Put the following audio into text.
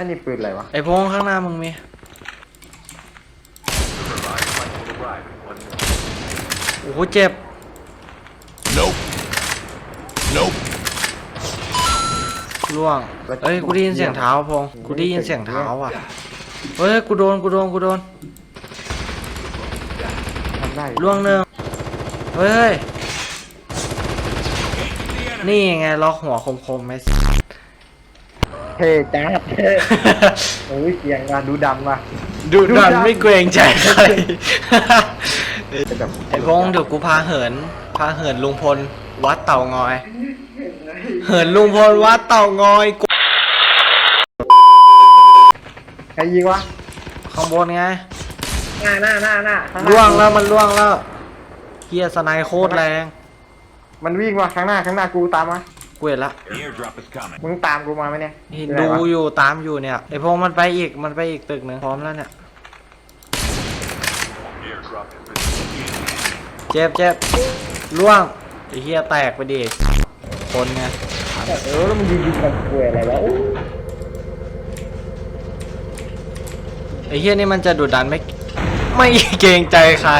นั่นนี่ปืนอะไรวะ ไอ้พงข้างหน้ามึงมี โอ้โหเจ็บ Nope. Nope. ล่วง เอ้ย กูได้ยินเสียงเท้าพงกูได้ยินเสียงเท้าอะ เฮ้ย กูโดน กูโดน กูโดน ทำได้ล่วงหนึ่งเฮ้ย นี่ไงล็อกหัวคมๆไหม เท่จ้าเท่โอ้ยเสียงอะดูดำว่ะ ดูดันไม่เกรงใจใคร เป็นแบบไอ้พงเดี๋ยวกูพาเหิน พาเหินลุงพล วัดเต่างอย เหินลุงพลวัดเต่างอยกูใครยิงวะ ข้างบนไงหน้าหน้าหน้าหน้าข้าหน้าล่วงแล้วมันล่วงแล้วเฮียสไนโคตรแรง มันวิ่งว่ะข้างหน้าข้างหน้ากูตามมากู เห็นละ The airdrop is coming. มึงตามกูมาไหมเนี่ยเห็นเป็นดูไรวะอยู่ตามอยู่เนี่ยไอพงมันไปอีกมันไปอีกตึกหนึ่งพร้อมแล้วเนี่ย Airdrop has been เจ็บเจ็บล่วงไอเฮียแตกไปดิคนไงเออแล้วมึงยิงยิงกับกูอะไรวะไอเฮียนี่มันจะดุดันไม่ไม่เกรงใจใคร